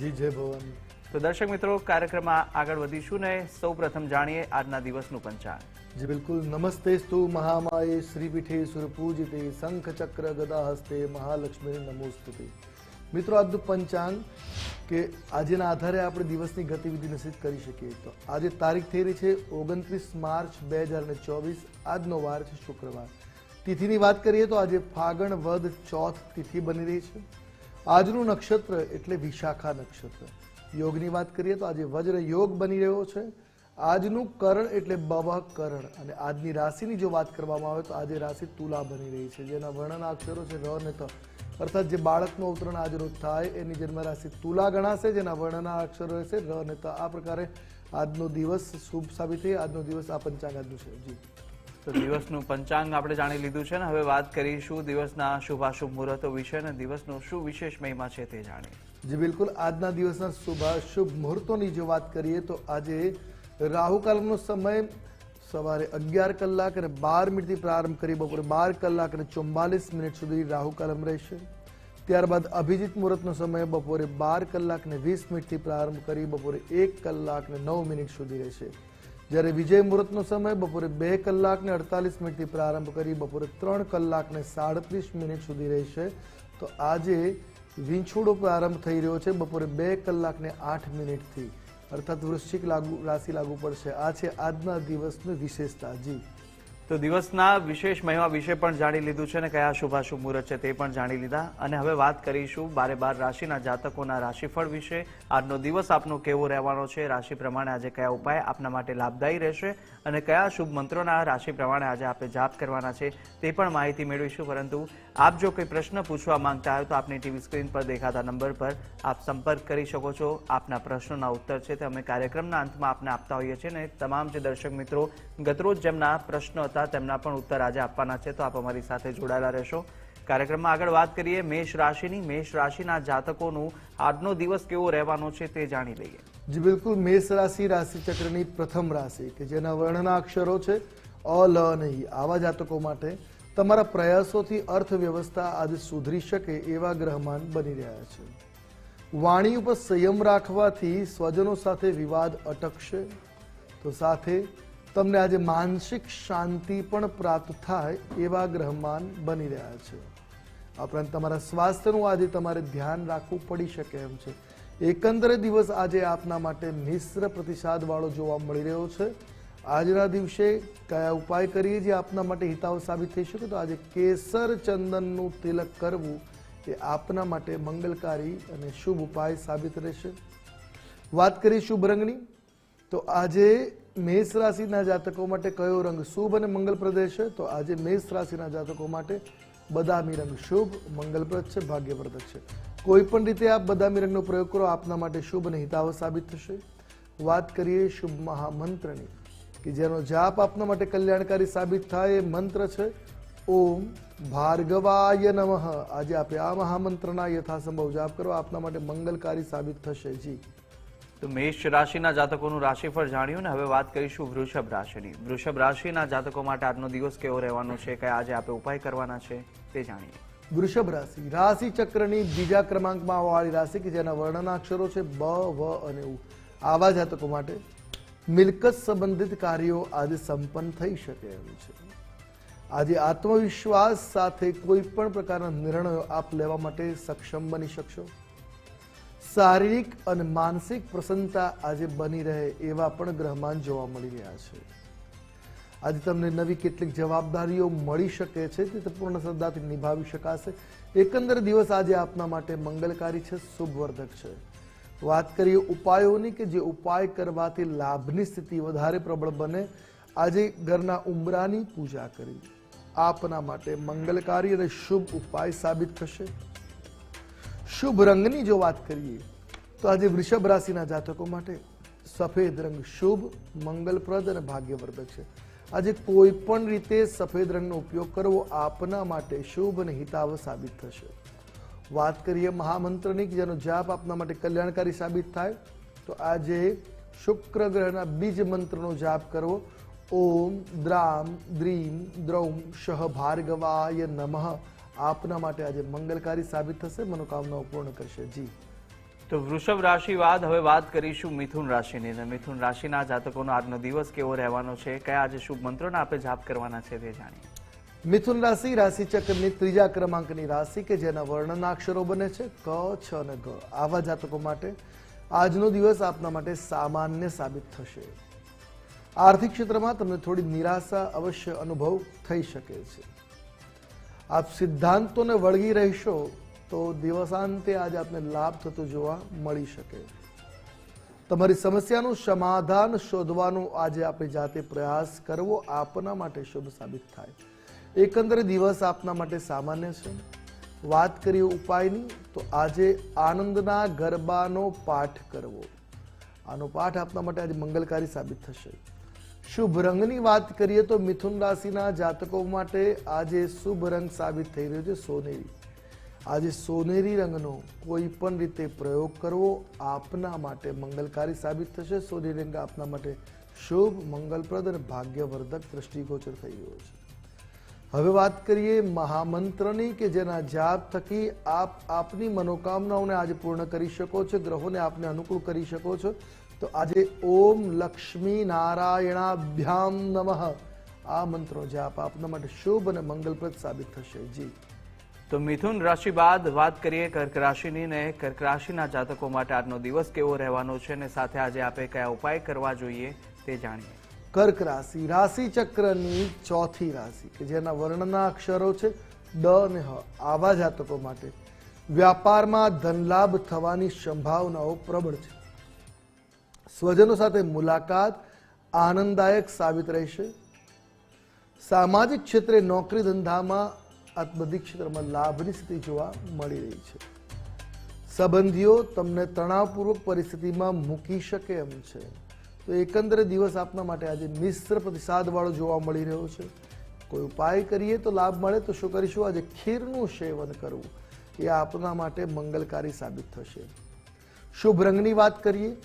જી જય ભવાની તો દર્શક મિત્રો કાર્યક્રમમાં આગળ વધીશું ને સૌ પ્રથમ જાણીએ આજના દિવસનું પંચાંગ. જી બિલકુલ. નમસ્તે સ્તુ મહામાયે શ્રીપીઠે સુરપૂજિતે શંખ ચક્ર ગદા હસ્તે મહાલક્ષ્મી નમોસ્તુતિ. મિત્રો આજનું પંચાંગ કે આજેના આધારે આપણે દિવસની ગતિવિધિ નિશ્ચિત કરી શકીએ. તો આજે તારીખ થઈ રહી છે ઓગણત્રીસ માર્ચ બે હજાર ને ચોવીસ. આજનો વાર છે શુક્રવાર. તિથિની વાત કરીએ તો આજે ફાગણ વદ ચોથ તિથિ બની રહી છે. આજનું નક્ષત્ર એટલે વિશાખા નક્ષત્ર. યોગની વાત કરીએ તો આજે વજ્ર યોગ બની રહ્યો છે. આજનું કરણ એટલે બવ કરણ. અને આજની રાશિની જો વાત કરવામાં આવે તો આજે રાશિ તુલા બની રહી છે. જેના વર્ણના અક્ષરો છે ર ને ત. અર્થાત જે બાળકનું અવતરણ આજ રોજ થાય એની જન્મ રાશિ તુલા ગણાશે. જેના વર્ણના અક્ષરો રહેશે ર ને ત. આ પ્રકારે આજનો દિવસ શુભ સાબિત થઈ. આજનો દિવસ આ પંચાંગ આજનું છે. જી. તો દિવસનું પંચાંગ આપણે જાણી લીધું છે ને. હવે વાત કરીશું દિવસના શુભાશુભ મુહૂર્તો વિશે અને દિવસનો શું વિશેષ મહિમા છે તે જાણીએ. જી, બિલકુલ. આજના દિવસના શુભાશુભ શુભ મુહૂર્તોની જો વાત કરીએ તો આજે રાહુકાલનો સમય સવારે અગિયાર કલાક અને બાર મિનિટથી પ્રારંભ કરી બપોરે બાર કલાક અને ચુમ્માલીસ મિનિટ સુધી રાહુકાલમ રહેશે. ત્યારબાદ અભિજીત મુહૂર્તનો સમય બપોરે બાર કલાક ને વીસ મિનિટથી પ્રારંભ કરી બપોરે એક કલાક ને નવ મિનિટ સુધી રહેશે. જ્યારે વિજય મુહૂર્તનો સમય બપોરે બે કલાક ને અડતાલીસ મિનિટથી પ્રારંભ કરી બપોરે ત્રણ કલાક ને સાડત્રીસ મિનિટ સુધી રહેશે. તો આજે વીંછોડો પ્રારંભ થઈ રહ્યો છે. બપોરે બે કલાક ને આઠ મિનિટથી. અર્થાત વૃશ્ચિક લાગુ, રાશિ લાગુ પડશે. આ છે આજના દિવસની વિશેષતા. જી. તો દિવસના વિશેષ મહિમા વિશે પણ જાણી લીધું છે ને કયા શુભાશુભ મુહૂર્ત છે તે પણ જાણી લીધા. અને હવે વાત કરીશું બારે બાર રાશિના જાતકોના રાશિફળ વિશે. આજનો દિવસ આપનો કેવો રહેવાનો છે? રાશિ પ્રમાણે આજે કયા ઉપાય આપના માટે લાભદાયી રહેશે? અને કયા શુભ મંત્રોના રાશિ પ્રમાણે આજે આપણે જાપ કરવાના છે તે પણ માહિતી મેળવીશું. પરંતુ આપ જો કોઈ પ્રશ્ન પૂછવા માંગતા હોય તો આપની ટીવી સ્ક્રીન પર દેખાતા નંબર પર આપ સંપર્ક કરી શકો છો. આપના પ્રશ્નોના ઉત્તર છે તે અમે કાર્યક્રમના અંતમાં આપને આપતા હોઈએ છીએ અને તમામ જે દર્શક મિત્રો ગતરોજ જેમના પ્રશ્નો હતા તેમના પણ ઉત્તર આજે આપવાના છે, તો આપ અમારી સાથે જોડાયેલા રહેશો. કાર્યક્રમમાં આગળ વાત કરીએ, મેષ રાશિની. મેષ રાશિના જાતકોનું આજનો દિવસ કેવો રહેવાનો છે તે જાણી લઈએ. જી, બિલકુલ. મેષ રાશિ રાશિચક્રની પ્રથમ રાશિ, કે જેના વર્ણના અક્ષરો છે અ, લ નહીં આવા જાતકો માટે તમારા પ્રયાસોથી અર્થવ્યવસ્થા આજે સુધરી શકે એવા ગ્રહમાન બની રહ્યા છે. વાણી ઉપર સંયમ રાખવાથી સ્વજનો સાથે વિવાદ અટકશે. તો સાથે તમને આજે માનસિક શાંતિ પણ પ્રાપ્ત થાય એવા ગ્રહમાન બની રહ્યા છે. આ ઉપરાંત તમારા સ્વાસ્થ્યનું આજે તમારે ધ્યાન રાખવું પડી શકે એમ છે. એકંદરે દિવસ આજે આપના માટે મિશ્ર પ્રતિસાદ વાળો જોવા મળી રહ્યો છે. આજના દિવસે કયા ઉપાય કરીએ જે આપના માટે હિતાવ સાબિત થઈ શકે? તો આજે કેસર ચંદનનું તિલક કરવું એ આપના માટે મંગલકારી અને શુભ ઉપાય સાબિત રહેશે. વાત કરીએ શુભ રંગની, તો આજે મેષ રાશિના જાતકો માટે કયો રંગ શુભ અને મંગલપ્રદ છે? તો આજે મેષ રાશિના જાતકો માટે બદામી રંગ શુભ, મંગલપ્રદ છે ભાગ્યવર્ધક છે. કોઈ પણ રીતે આપ બદામી રંગનો પ્રયોગ કરો, આપના માટે શુભ અને હિતાવ સાબિત થશે. વાત કરીએ શુભ મહામંત્રની, કે જેનો જાપ આપના માટે કલ્યાણકારી સાબિત થાય એ મંત્ર છે, ઓમ ભાર્ગવાય નમઃ. આજે આપે આ મહામંત્રના યથાસંભવ જાપ કરો, આપના માટે મંગલકારી સાબિત થશે. જી. તો મેષ રાશિના જાતકોનું રાશિફળ જાણ્યું ને હવે વાત કરીશું વૃષભ રાશિની. વૃષભ રાશિના જાતકો માટે આજનો દિવસ કેવો રહેવાનો છે, કયા આજે આપણે ઉપાય કરવાના છે, તે જાણીએ. વૃષભ રાશિ. રાશિ ચક્રની બીજા ક્રમાંકમાં વાળી રાશિ કે જેના વર્ણના અક્ષરો છે બ, વ અને ઉ. આવા જાતકો માટે મિલકત સંબંધિત કાર્યો આજે સંપન્ન થઈ શકે એમ છે. આજે આત્મવિશ્વાસ સાથે કોઈ પણ પ્રકારના નિર્ણયો આપ લેવા માટે સક્ષમ બની શકશો. શારીરિક અને માનસિક પ્રસન્નતા આજે બની રહે એવા પણ ગ્રહમાન જોવા મળી રહ્યા છે. આજે તમને નવી કેટલીક જવાબદારીઓ મળી શકે છે, તે પૂર્ણ શ્રદ્ધાથી નિભાવી શકાશે. એકંદર દિવસ આજે આપના માટે મંગલકારી છે, શુભવર્ધક છે. વાત કરીએ ઉપાયોની કે જે ઉપાય કરવાથી લાભની સ્થિતિ વધારે પ્રબળ બને, આજે ઘરના ઉમરાની પૂજા કરી. આપના માટે મંગલકારી અને શુભ ઉપાય સાબિત થશે. શુભ રંગની જો વાત કરીએ, તો આજે વૃષભ રાશિના જાતકો માટે સફેદ રંગ શુભ, મંગલપ્રદ અને ભાગ્યવર્ધક છે. આજે કોઈ પણ રીતે સફેદ રંગનો ઉપયોગ કરવો આપના માટે શુભ અને હિતાવ સાબિત થશે. વાત કરીએ મહામંત્રની, જેનો જાપ આપના માટે કલ્યાણકારી સાબિત થાય, તો આજે શુક્ર ગ્રહના બીજ મંત્રનો જાપ કરવો. ઓમ દ્રામ, દ્રીમ, દ્રૌમ, શહ ભાર્ગવાય નમઃ. આપના માટે આજે મંગલકારી સાબિત થશે. મનોકામનાઓ પૂર્ણ કરશે. જી. તો વૃષભ રાશિ બાદ હવે વાત કરીશું મિથુન રાશિની અને મિથુન રાશિના જાતકોનો આજનો દિવસ કેવો રહેવાનો છે? કયા આજે શુભ મંત્રોના આપણે જાપ કરવાના છે તે જાણીએ. મિથુન રાશિ રાશિ ચક્રની ત્રીજા ક્રમાંકની રાશિ કે જેના વર્ણના અક્ષરો બને છે? ક છ અને ગ. આવા જાતકો માટે આજનો દિવસ આપના માટે સામાન્ય સાબિત થશે. આર્થિક ક્ષેત્રમાં તમને થોડી નિરાશા અવશ્ય અનુભવ થઈ શકે છે. આપ સિદ્ધાંતોને વળગી રહેશો, તો દિવસાંતે આજે આપને લાભ થતો જોવા મળી શકે. તમારી સમસ્યાનું સમાધાન શોધવાનો આજે આપણે જાતે પ્રયાસ કરવો આપના માટે શુભ સાબિત થાય. એકંદરે દિવસ આપના માટે સામાન્ય છે. વાત કરીએ ઉપાયની, તો આજે આનંદના ગરબાનો પાઠ કરવો. આનો પાઠ આપના માટે આજે મંગલકારી સાબિત થશે. શુભ રંગની વાત કરીએ તો મિથુન રાશિના જાતકો માટે આજે શુભ રંગ સાબિત થઈ રહ્યો છે સોનેરી. આજે સોનેરી રંગનો કોઈ પણ રીતે પ્રયોગ કરવો આપના માટે મંગલકારી સાબિત થશે. સોનેરી રંગ આપના માટે શુભ, મંગલપ્રદ અને ભાગ્યવર્ધક દ્રષ્ટિગોચર થઈ રહ્યો છે. હવે વાત કરીએ મહામંત્રની કે જેના જાપ થકી આપ આપની મનોકામનાઓને આજે પૂર્ણ કરી શકો છો, ગ્રહોને આપને અનુકૂળ કરી શકો છો. તો આજે ઓમ લક્ષ્મી નારાયણાભ્યામ નમઃ. આ મંત્રો જાપ આપના માટે શુભ અને મંગલપ્રદ સાબિત થશે. જી. તો મિથુન રાશિ બાદ વાત કરીએ કર્ક રાશિની ને કર્ક રાશિના જાતકો માટે આજનો દિવસ કેવો રહેવાનો છે અને સાથે આજે આપણે કયા ઉપાય કરવા જોઈએ તે જાણીએ. કર્ક રાશિ રાશિ ચક્રની ચોથી રાશિ કે જેના વર્ણના અક્ષરો છે ડ અને હ આવા જાતકો માટે. વ્યાપારમાં ધનલાભ થવાની સંભાવનાઓ પ્રબળ છે. સ્વજનો સાથે મુલાકાત આનંદદાયક સાબિત રહેશે. સામાજિક ક્ષેત્રે નોકરી ધંધામાં આ બધી ક્ષેત્રમાં લાભની સ્થિતિ જોવા મળી રહી છે. સંબંધીઓ તમને તણાવપૂર્વક પરિસ્થિતિમાં મૂકી શકે એમ છે. તો એકંદરે દિવસ આપના માટે આજે મિશ્ર પ્રતિસાદવાળો જોવા મળી રહ્યો છે. કોઈ ઉપાય કરીએ તો લાભ મળે તો શું કરીશું? આજે ખીરનું સેવન કરવું. એ આપના માટે મંગલકારી સાબિત થશે. શુભ રંગની વાત કરીએ.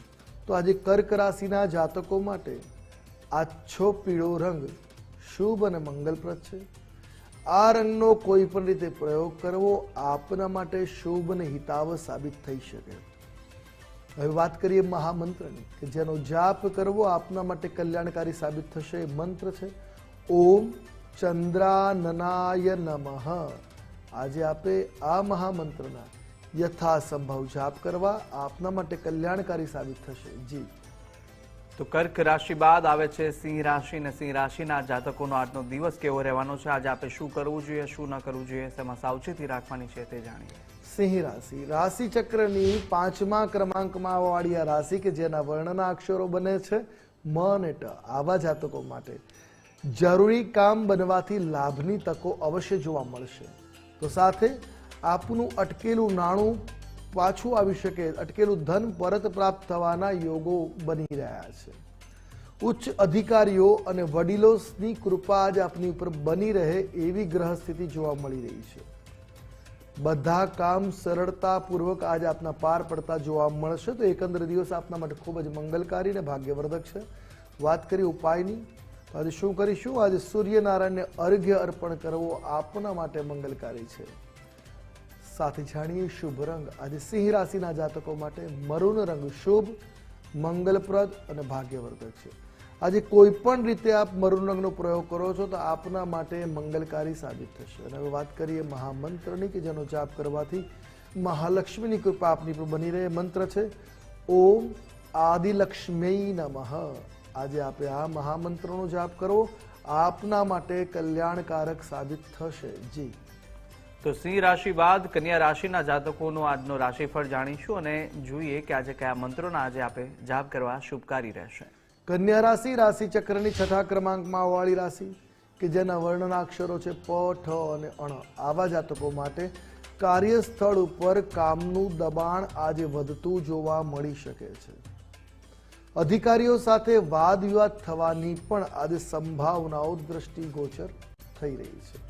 તો આજે કર્ક રાશિના જાતકો માટે આછો પીળો રંગ શુભ અને મંગલપ્રદ છે. આ રંગનો કોઈ પણ રીતે પ્રયોગ કરવો આપના માટે શુભ અને હિતાવ સાબિત થઈ શકે. હવે વાત કરીએ મહામંત્રની, કે જેનો જાપ કરવો આપના માટે કલ્યાણકારી સાબિત થશે એ મંત્ર છે. ઓમ ચંદ્રાનનાય નમઃ. આજે આપે આ મહામંત્રના યથાસંભવ જાપ કરવા આપના માટે કલ્યાણકારી સાબિત થશે. જી. તો કર્ક રાશિ બાદ આવે છે સિંહ રાશિ ને સિંહ રાશિના જાતકોનો આજનો દિવસ કેવો રહેવાનો છે? આજે આપણે શું કરવું જોઈએ શું ન કરવું જોઈએ તેમાં સાવચેતી રાખવાની છે તે જાણીએ. સિંહ રાશિ. રાશિ ચક્રની પાંચમા ક્રમાંકમાં વાળી આ રાશિ કે જેના વર્ણના અક્ષરો બને છે મ અને ટ આવા જાતકો માટે. જરૂરી કામ બનવાથી લાભની તકો અવશ્ય જોવા મળશે. તો સાથે આપનું અટકેલું નાણું પાછું આવી શકે. અટકેલું ધન પરત પ્રાપ્ત થવાના યોગો બની રહ્યા છે. ઉચ્ચ અધિકારીઓ અને વડીલોની કૃપા આજ આપની ઉપર બની રહે એવી ગ્રહ સ્થિતિ જોવા મળી રહી છે. બધા કામ સરળતાપૂર્વક આજ આપના પાર પડતા જોવા મળશે તો એકંદર દિવસ આપના માટે ખૂબ જ મંગલકારી અને ભાગ્યવર્ધક છે. વાત કરી ઉપાયની. આજે શું કરીશું? આજે સૂર્યનારાયણને અર્ઘ્ય અર્પણ કરવો આપના માટે મંગલકારી છે. સાથે જાણીએ શુભ રંગ. આજે સિંહ રાશિના જાતકો માટે મરૂન રંગ શુભ, મંગલપ્રદ અને ભાગ્યવર્ધક છે. આજે કોઈ પણ રીતે આપ મરૂન રંગનો પ્રયોગ કરો છો તો આપના માટે મંગલકારી સાબિત થશે. અને હવે વાત કરીએ મહામંત્રની કે જેનો જાપ કરવાથી મહાલક્ષ્મીની કૃપા આપની પર બની રહે. મંત્ર છે, ઓમ આદિલક્ષ્મી નમઃ. આજે આપે આ મહામંત્રનો જાપ કરો. આપના માટે કલ્યાણકારક સાબિત થશે. જી. તો સિંહ રાશિ બાદ કન્યા રાશિના જાતકોનો આજનો રાશિફળ જાણીશું અને જોઈએ કે આજે કયા મંત્રોના આજે આપણે જાપ કરવા શુભકારી રહેશે. કન્યા રાશિ રાશિ ચક્રની છઠ્ઠા ક્રમાંકમાં વાળી રાશિ, કે જેના વર્ણનાક્ષરો છે પ, ઠ અને અણ. આવા જાતકો માટે કાર્યસ્થળ ઉપર કામનું દબાણ આજે વધતું જોવા મળી શકે છે. અધિકારીઓ સાથે વાદ વિવાદ થવાની પણ આજે સંભાવનાઓ દ્રષ્ટિગોચર થઈ રહી છે.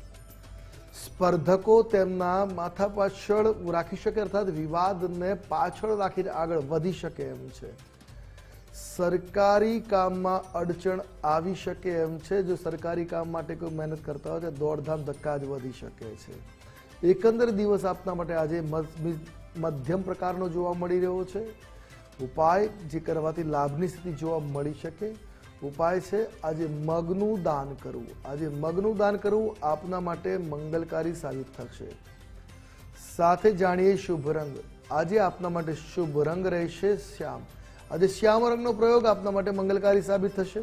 સ્પર્ધકો તેમના માથા પાછળ રાખી શકે અર્થાત વિવાદને પાછળ રાખીને આગળ વધી શકે એમ છે. સરકારી કામમાં અડચણ આવી શકે એમ છે. જો સરકારી કામ માટે કોઈ મહેનત કરતા હોય તો દોડધામ ધક્કા જ વધી શકે છે. એકંદર દિવસ આપના માટે આજે મધ્યમ પ્રકારનો જોવા મળી રહ્યો છે. ઉપાય જે કરવાથી લાભની સ્થિતિ જોવા મળી શકે. ઉપાય છે આજે મગનું દાન કરવું. આજે મગનું દાન કરવું આપના માટે મંગલકારી સાબિત થશે. સાથે જાણીએ શુભ રંગ. આજે આપના માટે શુભ રંગ રહેશે શ્યામ. આજે શ્યામ રંગનો પ્રયોગ આપના માટે મંગલકારી સાબિત થશે.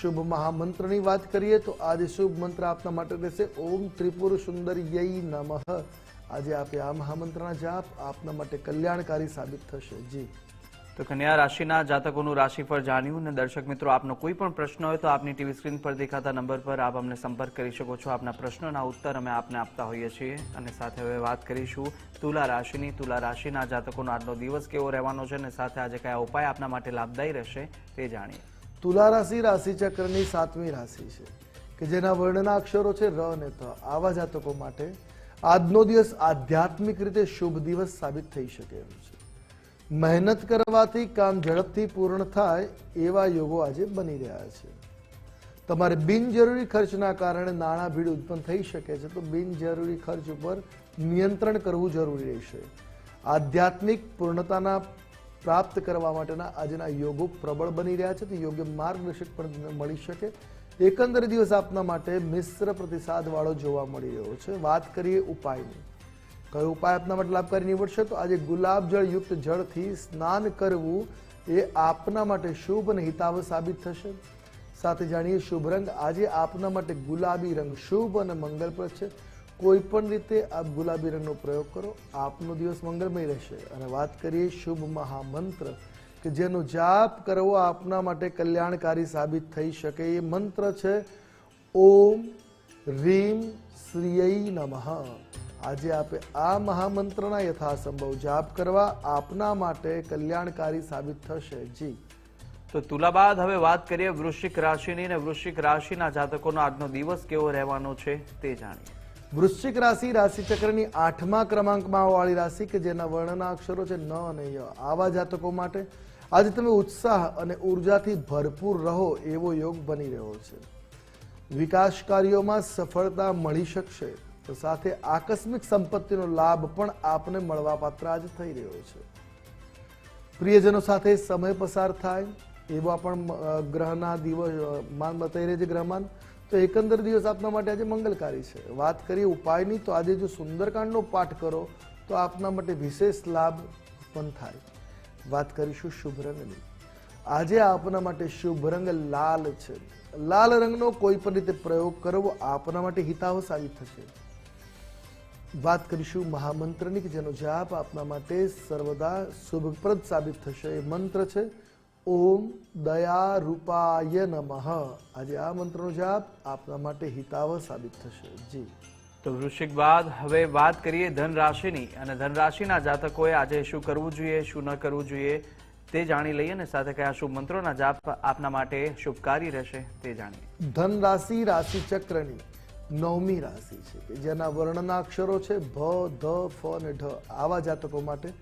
શુભ મહામંત્રની વાત કરીએ તો આજે શુભ મંત્ર આપના માટે રહેશે. ઓમ ત્રિપુર સુંદર યઈ નમઃ. આજે આપે આ મહામંત્રના જાપ આપના માટે કલ્યાણકારી સાબિત થશે. જી. તો કન્યા રાશિના જાતકોનું રાશિફળ જાણ્યું અને દર્શક મિત્રો, આપનો કોઈ પણ પ્રશ્ન હોય તો આપની ટીવી સ્ક્રીન પર દેખાતા નંબર પર આપ અમને સંપર્ક કરી શકો છો. આપના પ્રશ્નોના ઉત્તર અમે આપને આપતા હોઈએ છીએ અને સાથે હવે વાત કરીશું તુલા રાશિની. તુલા રાશિના જાતકોનો આજનો દિવસ કેવો રહેવાનો છે અને સાથે આજે કયા ઉપાય આપના માટે લાભદાયી રહેશે તે જાણીએ. તુલા રાશિ રાશિ ચક્રની સાતમી રાશિ છે, કે જેના વર્ણના અક્ષરો છે ર અને ત. આવા જાતકો માટે આજનો દિવસ આધ્યાત્મિક રીતે શુભ દિવસ સાબિત થઈ શકે એમ છે. મહેનત કરવાથી કામ ઝડપથી પૂર્ણ થાય એવા યોગો આજે બની રહ્યા છે. તમારે બિનજરૂરી ખર્ચના કારણે નાણાં ભીડ ઉત્પન્ન થઈ શકે છે, તો બિનજરૂરી ખર્ચ ઉપર નિયંત્રણ કરવું જરૂરી રહેશે. આધ્યાત્મિક પૂર્ણતાના પ્રાપ્ત કરવા માટેના આજના યોગો પ્રબળ બની રહ્યા છે, તો યોગ્ય માર્ગદર્શક પણ મળી શકે. એકંદર દિવસ આપના માટે મિશ્ર પ્રતિસાદવાળો જોવા મળી રહ્યો છે. વાત કરીએ ઉપાયની. કયો ઉપાય આપના માટે લાભકારી નીવડશે તો આજે ગુલાબ જળ યુક્ત જળથી સ્નાન કરવું એ આપના માટે શુભ અને હિતાવ સાબિત થશે. સાથે જાણીએ શુભ રંગ. આજે આપના માટે ગુલાબી રંગ શુભ અને મંગલપ્રદ છે. કોઈ પણ રીતે આપ ગુલાબી રંગનો પ્રયોગ કરો. આપનો દિવસ મંગલમય રહેશે. અને વાત કરીએ શુભ મહામંત્ર, કે જેનો જાપ કરવો આપના માટે કલ્યાણકારી સાબિત થઈ શકે. એ મંત્ર છે, ઓમ રીમ શ્રીય નમઃ. આજે આપે આ મહામંત્રના યથાસંભવ જાપ કરવા આપના માટે કલ્યાણકારી સાબિત થશે. જી. તો તુલા બાદ હવે વાત કરીએ વૃશ્ચિક રાશિની અને વૃશ્ચિક રાશિના જાતકોનો આજનો દિવસ કેવો રહેવાનો છે તે જાણીએ. વૃશ્ચિક રાશિ રાશિચક્રની આઠમા ક્રમાંકમાં વાળી રાશિ કે જેના વર્ણના અક્ષરો છે ન અને ય. આવા જાતકો માટે આજે તમે ઉત્સાહ અને ઉર્જાથી ભરપૂર રહો એવો યોગ બની રહ્યો છે. વિકાસ કાર્યોમાં સફળતા મળી શકશે. તો સાથે આકસ્મિક સંપત્તિનો લાભ પણ આપને મળવાપાત્ર આજે થઈ રહ્યો છે. પ્રિયજનો સાથે સમય પસાર થાય, એવા પણ ગ્રહના દિવસ માન બતાવી રહ્યા છે ગ્રહમાન. તો એકંદર દિવસ આપના માટે આજે મંગલકારી છે. વાત કરીએ ઉપાયની, તો આજે જો સુંદરકાંડનો પાઠ કરો, તો આપના માટે વિશેષ લાભ ઉત્પન્ન થાય. વાત કરીશું શુભ રંગની. આજે આપના માટે શુભ રંગ લાલ છે. લાલ રંગનો કોઈ પણ રીતે પ્રયોગ કરવો આપના માટે હિતાવ સાબિત થશે. વાત કરીશું મહામંત્રની કે જેનો જાપ આપના માટે સર્વદા શુભપ્રદ સાબિત થશે એ મંત્ર છે ઓમ દયા રૂપાય નમઃ. આજે આ મંત્રનો જાપ આપના માટે હિતાવ સાબિત થશે. જી. તો વૃશ્ચિક બાદ હવે વાત કરીએ ધન રાશિની અને ધન રાશિના જાતકોએ આજે શું કરવું જોઈએ શું ન કરવું જોઈએ તે જાણી લઈએ અને સાથે કયા શુભ મંત્રોના જાપ આપના માટે શુભકારી રહેશે તે જાણીએ. ધન રાશિ રાશિ ચક્રની નવમી રાશિ છે કે જેના વર્ણના અક્ષરો છે ભ, ધ, ફ અને ઢ. આવા જાતકો માટે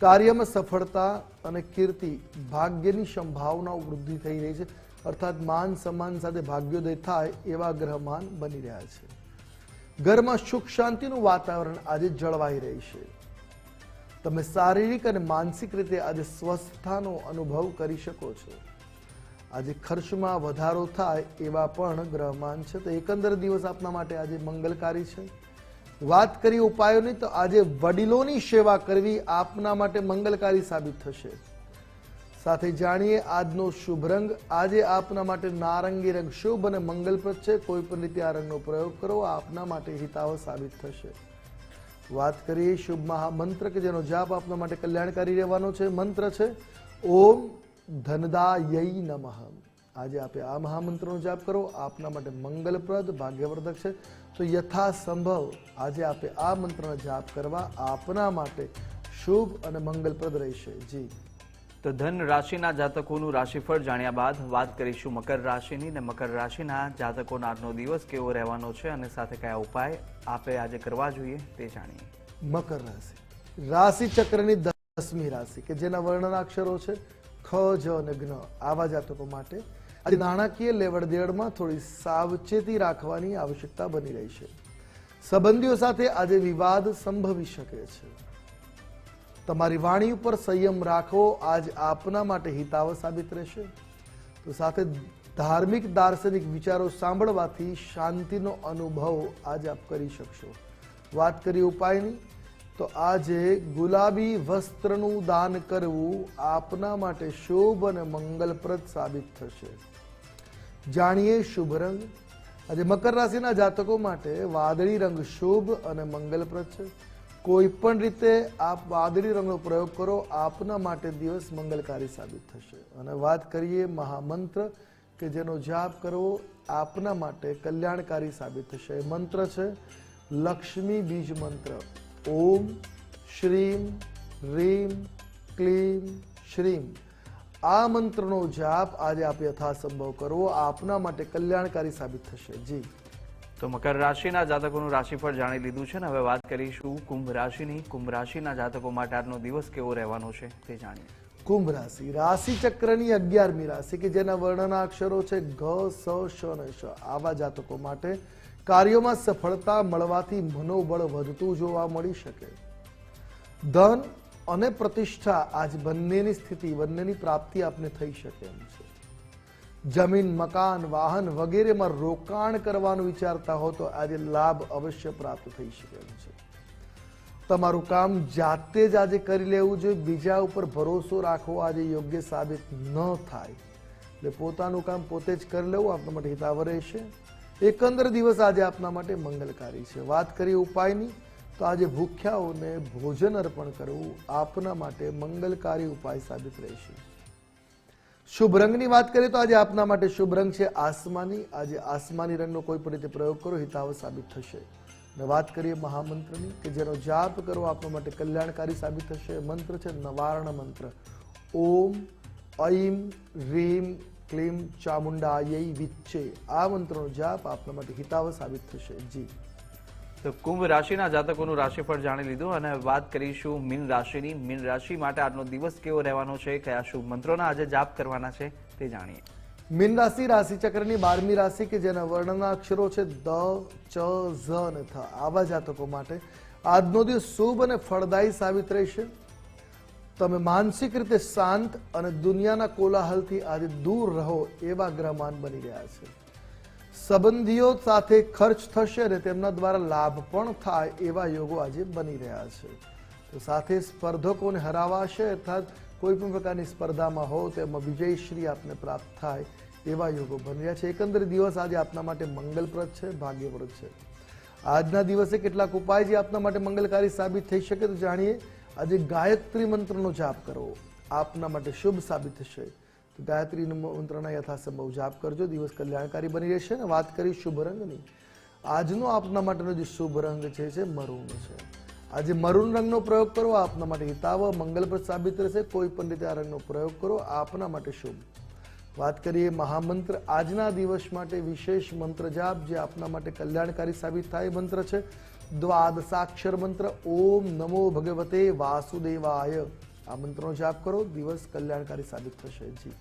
કાર્યમાં સફળતા અને કીર્તિ ભાગ્યની સંભાવનાઓ વૃદ્ધિ થઈ રહી છે. અર્થાત માન સન્માન સાથે ભાગ્યોદય થાય એવા ગ્રહમાન બની રહ્યા છે. ઘરમાં સુખ શાંતિનું વાતાવરણ આજે જળવાઈ રહેશે તમે શારીરિક અને માનસિક રીતે આજે સ્વસ્થતાનો અનુભવ કરી શકો છો. આજે ખર્ચમાં વધારો થાય એવા પણ ગ્રહમાન છે. તો એકંદર દિવસ આપના માટે આજે મંગલકારી છે. વાત કરીએ ઉપાયોની, તો આજે વડીલોની સેવા કરવી આપના માટે મંગલકારી સાબિત થશે. સાથે જાણીએ આજનો શુભ રંગ. આજે આપના માટે નારંગી રંગ શુભ અને મંગલપ્રદ છે. કોઈ પણ રીતે આ રંગનો પ્રયોગ કરો, આપના માટે હિતાવ સાબિત થશે. વાત કરીએ શુભ મહામંત્ર કે જેનો જાપ આપના માટે કલ્યાણકારી રહેવાનો છે. મંત્ર છે, ઓમ ધનદાય નમઃ આજે આપે આ મહામંત્રનો જાપ કરો આપના માટે મંગલપ્રદ ભાગ્યવર્ધક છે તો યથાસંભવ આજે આપે આ મંત્રનો જાપ કરવા આપના માટે શુભ અને મંગલપ્રદ રહેશે જી તો ધન રાશિના જાતકોનું રાશિફળ જાણ્યા બાદ વાત કરીશું મકર રાશિની ને મકર રાશિના જાતકોનો આજનો દિવસ કેવો રહેવાનો છે અને સાથે કયા ઉપાય આપે આજે કરવા જોઈએ તે જાણીએ મકર રાશિ રાશિ ચક્રની દસમી રાશિ કે જેના વર્ણના અક્ષરો છે જ અને આવા જાતકો માટે આજે નાણાકીય લેવડદેવડમાં થોડી સાવચેતી રાખવાની આવશ્યકતા બની રહી છે. સંબંધીઓ સાથે આજે વિવાદ સંભવી શકે છે. તમારી વાણી ઉપર સંયમ રાખવો આજ આપના માટે હિતાવ સાબિત રહેશે. તો સાથે ધાર્મિક દાર્શનિક વિચારો સાંભળવાથી શાંતિનો અનુભવ આજ આપ કરી શકશો. વાત કરીએ ઉપાયની તો આજે ગુલાબી વસ્ત્રનું દાન કરવું આપના માટે શુભ અને મંગલપ્રદ સાબિત થશે. જાણીએ શુભ રંગ. આજે મકર રાશિના જાતકો માટે વાદળી રંગ શુભ અને મંગલપ્રદ છે. કોઈ પણ રીતે આપ વાદળી રંગનો પ્રયોગ કરો, આપના માટે દિવસ મંગલકારી સાબિત થશે. અને વાત કરીએ મહામંત્ર, કે જેનો જાપ કરવો આપના માટે કલ્યાણકારી સાબિત થશે. મંત્ર છે, લક્ષ્મી બીજ મંત્ર. ઓમ શ્રીમ રીમ ક્લીમ શ્રીમ. આ મંત્રનો જાપ આજે આપ યથાસંભવ કરવો આપના માટે કલ્યાણકારી સાબિત થશે. જી. તો મકર રાશિના જાતકોનું રાશિફળ જાણી લીધું છે ને હવે વાત કરીશું કુંભ રાશિની. કુંભ રાશિના જાતકો માટે આજનો દિવસ કેવો રહેવાનો છે તે જાણીએ. કુંભ રાશિ. રાશિ ચક્રની અગિયારમી રાશિ કે જેના વર્ણના અક્ષરો છે ઘ સ શ અને શ. આવા જાતકો માટે કાર્યોમાં સફળતા મળવાથી મનોબળ વધતું જોવા મળી શકે. ધન અને પ્રતિષ્ઠા આજ બંનેની સ્થિતિ, બંનેની પ્રાપ્તિ આપને થઈ શકે એમ છે. જમીન, મકાન, વાહન વગેરેમાં રોકાણ કરવાનું વિચારતા હો તો આજે લાભ અવશ્ય પ્રાપ્ત થઈ શકે એમ છે. તમારું કામ જાતે જ આજે કરી લેવું જોઈએ, બીજા ઉપર ભરોસો રાખવો આજે યોગ્ય સાબિત ન થાય. એટલે પોતાનું કામ પોતે જ કરી લેવું આપણા માટે હિતાવ રહેશે. એકંદર દિવસ આજે આપના માટે મંગલકારી છે. વાત કરીએ ઉપાયની, તો આજે ભૂખ્યાઓને ભોજન અર્પણ કરવું આપના માટે મંગલકારી ઉપાય સાબિત રહેશે. શુભ રંગની વાત કરીએ તો આજે આપના માટે શુભ રંગ છે આસમાની. આજે આસમાની રંગનો કોઈ પણ રીતે પ્રયોગ કરો હિતાવ સાબિત થશે. અને વાત કરીએ મહામંત્રની, કે જેનો જાપ કરો આપના માટે કલ્યાણકારી સાબિત થશે. મંત્ર છે નવારણ મંત્ર. ઓમ ઐમ રીમ ક્લીમ ચામુંડાય વિચ્ચે આ મંત્રનો જાપ આપના માટે હિતાવ સાબિત થશે. જી. તો કુંભ રાશિના જાતકોનું રાશિફળ જાણી લીધું અને વાત કરીશું મીન રાશિની. મીન રાશિ માટે આજનો દિવસ કેવો રહેવાનો છે કયા શુભ મંત્રોના આજે જાપ કરવાના છે તે જાણીએ. મીન રાશિ રાશિચક્રની બારમી રાશિ કે જેના વર્ણના અક્ષરો છે દ ચ ઝ અને થ. આવા જાતકો માટે આજનો દિવસ શુભ અને ફળદાયી સાબિત રહેશે. તમે માનસિક રીતે શાંત અને દુનિયાના કોલાહલથી આજે દૂર રહો એવા ગ્રહમાન બની રહ્યા છે. સંબંધીઓ સાથે ખર્ચ થશે અને તેમના દ્વારા લાભ પણ થાય એવા યોગો આજે બની રહ્યા છે. તો સાથે સ્પર્ધકોને હરાવાશે અર્થાત કોઈ પણ પ્રકારની સ્પર્ધામાં હો તેમાં વિજયશ્રી આપને પ્રાપ્ત થાય એવા યોગો બની રહ્યા છે. એકંદરે દિવસ આજે આપના માટે મંગલપ્રદ છે ભાગ્યપ્રદ છે. આજના દિવસે કેટલાક ઉપાય જે આપના માટે મંગલકારી સાબિત થઈ શકે તો જાણીએ. આજે ગાયત્રી મંત્રનો જાપ કરવો આપના માટે શુભ સાબિત થશે. તો ગાયત્રી મંત્રના યથાસંભવ જાપ કરજો. દિવસ કલ્યાણકારી બની રહેશે અને વાત કરી શુભ રંગની. આજનો આપના માટેનો જે શુભ રંગ છે છે મરૂન છે. આજે મરૂન રંગનો પ્રયોગ કરો. આપના માટે હિતાવ મંગલપ્રદ સાબિત રહેશે. કોઈ પણ રીતે આ રંગનો પ્રયોગ કરો. આપના માટે શુભ. વાત કરીએ મહામંત્ર. આજના દિવસ માટે વિશેષ મંત્ર જાપ, જે આપના માટે કલ્યાણકારી સાબિત થાય મંત્ર છે. દ્વાદશાક્ષર મંત્ર ઓમ નમો ભગવતે વાસુદેવાય આ મંત્રનો જાપ કરો, દિવસ કલ્યાણકારી સાબિત થશે જી.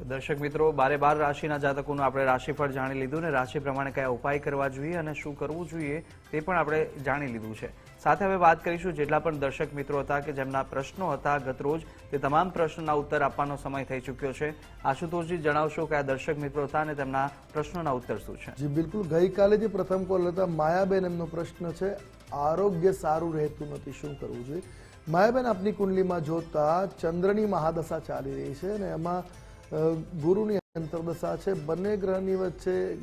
દર્શક મિત્રો, બારે બાર રાશિના જાતકોનું આપણે રાશિફળ જાણી લીધું ને રાશિ પ્રમાણે કયા ઉપાય કરવા જોઈએ અને શું કરવું જોઈએ તે પણ આપણે જાણી લીધું છે. સાથે હવે વાત કરીશું જેટલા પણ દર્શક મિત્રો હતા કે જેમના પ્રશ્નો હતા ગતરોજ તે તમામ પ્રશ્નોના ઉત્તર આપવાનો સમય થઈ ચૂક્યો છે. આશુતોષજી, જણાવશો કે આ દર્શક મિત્રો હતા અને તેમના પ્રશ્નોના ઉત્તર શું છે? જી, બિલકુલ. ગઈકાલે જે પ્રથમ કોલ હતા, માયાબેન એમનો પ્રશ્ન છે, આરોગ્ય સારું રહેતું નથી, શું કરવું જોઈએ? માયાબેન આપની કુંડલીમાં જોતા ચંદ્રની મહાદશા ચાલી રહી છે અને એમાં ગુરુની અંતરદશા છે. બંને ગ્રહની વચ્ચે,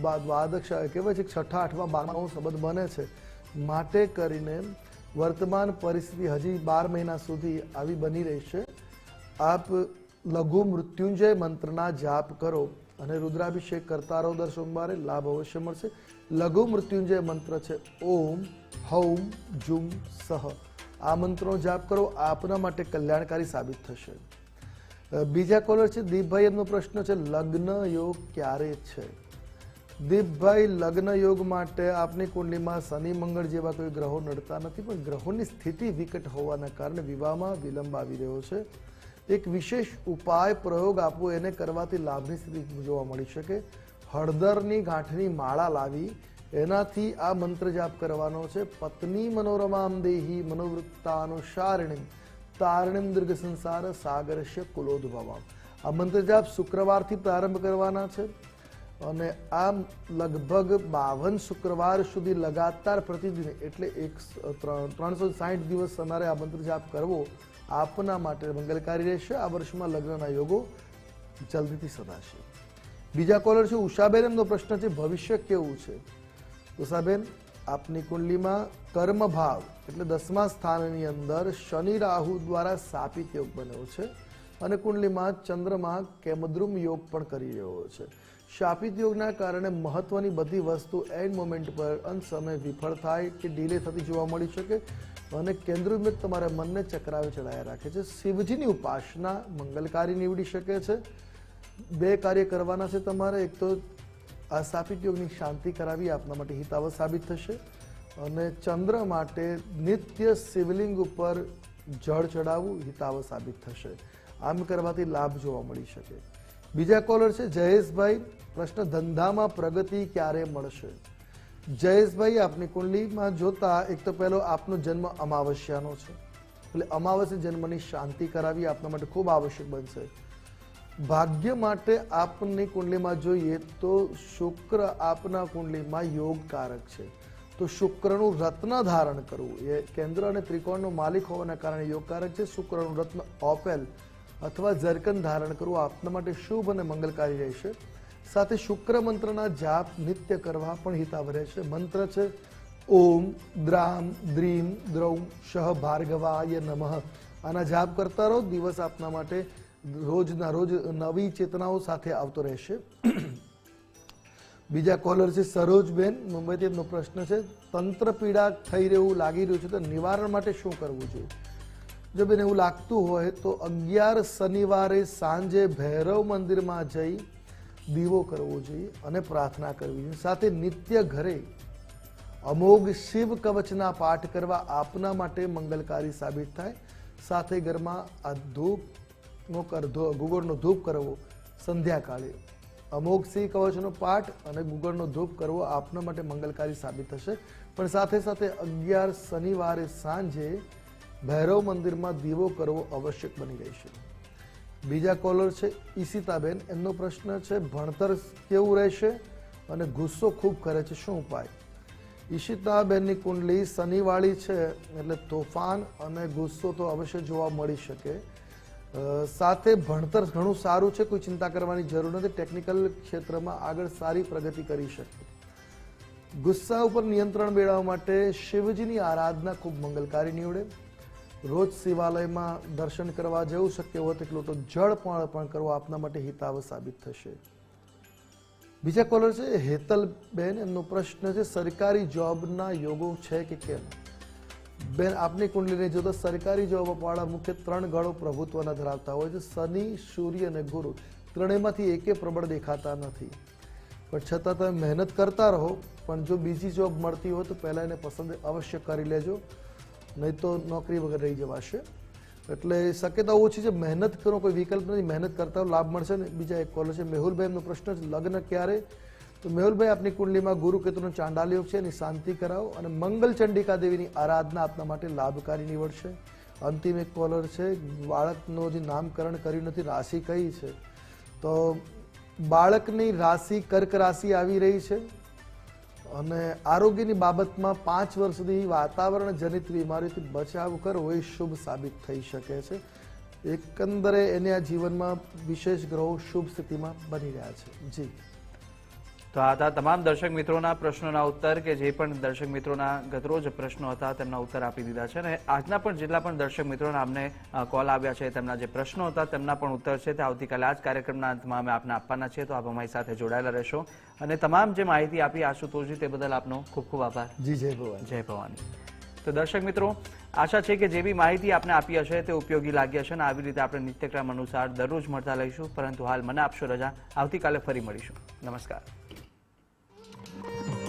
બા- કહેવાય છે છઠ્ઠા, આઠમા, બારમાનો સંબંધ બને છે. માટે કરીને વર્તમાન પરિસ્થિતિ હજી બાર મહિના સુધી આવી બની રહેશે આપ લઘુ મૃત્યુંજય મંત્રના જાપ કરો અને રુદ્રાભિષેક કરતા રહો દર સોમવારે. લાભ અવશ્ય મળશે. લઘુ મૃત્યુંજય મંત્ર છે, ઓમ, હૌમ, જુમ, સહ. આ મંત્રનો જાપ કરો, આપના માટે કલ્યાણકારી સાબિત થશે. બીજા કોલર છે, દીપભાઈ, એમનો પ્રશ્ન છે, લગ્ન યોગ ક્યારે છે? દીપભાઈ લગ્ન યોગ માટે આપની કુંડલીમાં શનિ, મંગળ જેવા કોઈ ગ્રહો નડતા નથી, પણ ગ્રહોની સ્થિતિ વિકટ હોવાના કારણે વિવાહમાં વિલંબ આવી રહ્યો છે. એક વિશેષ ઉપાય પ્રયોગ આપવો, એને કરવાથી લાભની સ્થિતિ જોવા મળી શકે. હળદરની ગાંઠની માળા લાવી, એનાથી આ મંત્ર જાપ કરવાનો છે. પત્ની મનોરમામ દેહી મનોવૃત્તાનુસારિણી, તારણિમ દીર્ઘ સંસાર સાગરસ્ય કુલોદભવામ. આ મંત્ર જાપ શુક્રવારથી પ્રારંભ કરવાના છે. અને આમ લગભગ બાવન શુક્રવાર સુધી લગાતાર પ્રતિદિન, એટલે એક ત્રણસો સાઠ દિવસ તમારે આ મંત્ર જાપ કરવો આપના માટે મંગલકારી રહેશે. આ વર્ષમાં લગ્નના યોગો જલ્દીથી સદાશે બીજા કોલર છે, ઉષાબેન. એમનો પ્રશ્ન છે, ભવિષ્ય કેવું છે? ઉષાબેન, આપની કુંડલીમાં કર્મ ભાવ એટલે દસમા સ્થાનની અંદર શનિ રાહુ દ્વારા સાપિત યોગ બન્યો છે અને કુંડલીમાં ચંદ્રમાં કેમદ્રુમ યોગ પણ કરી રહ્યો છે. શાપિત યોગના કારણે મહત્વની બધી વસ્તુ એન્ડ મોમેન્ટ પર અંત સમય વિફળ થાય કે ડીલે થતી જોવા મળી શકે અને કેન્દ્રમિત તમારા મનને ચક્રાવે ચડાયા રાખે છે. શિવજીની ઉપાસના મંગલકારી નીવડી શકે છે. બે કાર્ય કરવાના છે તમારે. એક તો આ સ્થાપિત યોગની શાંતિ કરાવી, આપના માટે હિતાવહ સાબિત થશે અને ચંદ્ર માટે નિત્ય શિવલિંગ ઉપર જળ ચડાવવું હિતાવહ સાબિત થશે. આમ કરવાથી લાભ જોવા મળી શકે. બીજા કોલર છે, જયેશભાઈ. પ્રશ્ન, ધંધામાં પ્રગતિ ક્યારે મળશે? જયેશભાઈ, આપની કુંડલીમાં જોતા એક તો પહેલો, આપનો જન્મ અમાવસ્યાનો છે. એટલે અમાવસ્યા જન્મની શાંતિ કરાવી આપના માટે ખૂબ આવશ્યક બનશે. ભાગ્ય માટે આપની કુંડલીમાં જોઈએ તો શુક્ર આપના કુંડલીમાં યોગકારક છે. તો શુક્રનું રત્ન ધારણ કરવું. એ કેન્દ્ર અને ત્રિકોણનો માલિક હોવાના કારણે યોગકારક છે. શુક્રનું રત્ન ઓપેલ અથવા ઝરકન ધારણ કરવું આપના માટે શુભ અને મંગલકારી રહેશે સાથે શુક્ર મંત્રના જાપ, નિત્ય કરવા પણ હિતાવ રહેશે મંત્ર છે, ઓમ દ્રામ દ્રીમ દ્રૌમ શહ ભાર્ગવાય નમઃ. આના જાપ કરતા રહો, દિવસ આપના માટે રોજના રોજ નવી ચેતનાઓ સાથે આવતો રહેશે બીજા કોલર છે સરોજબેન. મુંબઈથી એમનો પ્રશ્ન છે, તંત્ર પીડા થઈ રહ્યું લાગી રહ્યું છે તો નિવારણ માટે શું કરવું જોઈએ? જો બેન એવું લાગતું હોય તો અગિયાર શનિવારે સાંજે ભૈરવ મંદિરમાં જઈ દીવો કરવો જોઈએ અને પ્રાર્થના કરવી જોઈએ. સાથે નિત્ય ઘરે અમોઘ શિવ કવચના પાઠ કરવા આપના માટે મંગલકારી સાબિત થાય. સાથે ઘરમાં આ ધૂપનો કર ધો- ગુગળનો ધૂપ કરવો સંધ્યાકાળે. અમોઘ શિવ કવચનો પાઠ અને ગુગળનો ધૂપ કરવો આપના માટે મંગલકારી સાબિત થશે. પણ સાથે સાથે અગિયાર શનિવારે સાંજે ભૈરવ મંદિરમાં દીવો કરવો આવશ્યક બની ગઈ છે. બીજા કોલર છે ઈશિતાબેન. એમનો પ્રશ્ન છે, ભણતર કેવું રહેશે અને ગુસ્સો ખૂબ કરે છે, શું ઉપાય? ઈશિતાબેનની કુંડલી શનિવાળી છે, એટલે તોફાન અને ગુસ્સો તો અવશ્ય જોવા મળી શકે. સાથે ભણતર ઘણું સારું છે, કોઈ ચિંતા કરવાની જરૂર નથી. ટેકનિકલ ક્ષેત્રમાં આગળ સારી પ્રગતિ કરી શકે. ગુસ્સા ઉપર નિયંત્રણ મેળવવા માટે શિવજીની આરાધના ખૂબ મંગલકારી નીવડે. રોજ શિવાલયમાં દર્શન કરવા જેવું શક્ય હોય તેટલું તો જળ પણ અર્પણ કરવો આપના માટે હિતાવ સાબિત થશે. બીજા કોલર છે હેતલબેન એમનો પ્રશ્ન છે, સરકારી જોબના યોગો છે કે કેમ? બેન, આપની કુંડલીને જોતા સરકારી જોબવાળા મુખ્ય ત્રણ ગણો પ્રભુત્વના ધરાવતા હોય છે, શનિ, સૂર્ય અને ગુરુ. ત્રણેયમાંથી એકે પ્રબળ દેખાતા નથી. પણ છતાં તમે મહેનત કરતા રહો, પણ જો બીજી જોબ મળતી હોય તો પહેલાં એને પસંદ અવશ્ય કરી લેજો. નહીં તો નોકરી વગર રહી જવાશે. એટલે શક્યતા ઓછી છે મહેનત કરો, કોઈ વિકલ્પ નથી. મહેનત કરતા લાભ મળશે ને. બીજા એક કોલ છે, મેહુલભાઈનો પ્રશ્ન છે, લગ્ન ક્યારે? તો મેહુલભાઈ, આપની કુંડલીમાં ગુરુ કેતુનો ચાંડાલ છે, એની શાંતિ કરાવો અને મંગલ ચંડિકા દેવીની આરાધના આપના માટે લાભકારી નીવડશે. અંતિમ એક કોલર છે, બાળકનો જે નામકરણ કર્યું નથી, રાશિ કઈ છે? તો બાળકની રાશિ કર્ક રાશિ આવી રહી છે. અને આરોગ્યની બાબતમાં પાંચ વર્ષ સુધી વાતાવરણ જનિત બીમારીથી બચાવ કરવો એ શુભ સાબિત થઈ શકે છે. એકંદરે એને આ જીવનમાં વિશેષ ગ્રહો શુભ સ્થિતિમાં બની રહ્યા છે. જી. તો આ હતા તમામ દર્શક મિત્રોના પ્રશ્નોના ઉત્તર કે જે પણ દર્શક મિત્રોના ગતરોજ પ્રશ્નો હતા તેમના ઉત્તર આપી દીધા છે અને આજના પણ જેટલા પણ દર્શક મિત્રોના અમને કોલ આવ્યા છે તેમના જે પ્રશ્નો હતા તેમના પણ ઉત્તર છે તે આવતીકાલે આ જ કાર્યક્રમના અંતમાં અમે આપને આપવાના છીએ. તો આપ અમારી સાથે જોડાયેલા રહેશો અને તમામ જે માહિતી આપી આશુતોષજી તે બદલ આપનો ખૂબ ખૂબ આભાર. જી જય ભવાન. જય ભવાની. તો દર્શક મિત્રો આશા છે કે જે બી માહિતી આપને આપી હશે તે ઉપયોગી લાગી હશે અને આવી રીતે આપણે નિત્યક્રમ અનુસાર દરરોજ મળતા લઈશું પરંતુ હાલ મને આપશો રજા. આવતીકાલે ફરી મળીશું. નમસ્કાર. Thank you.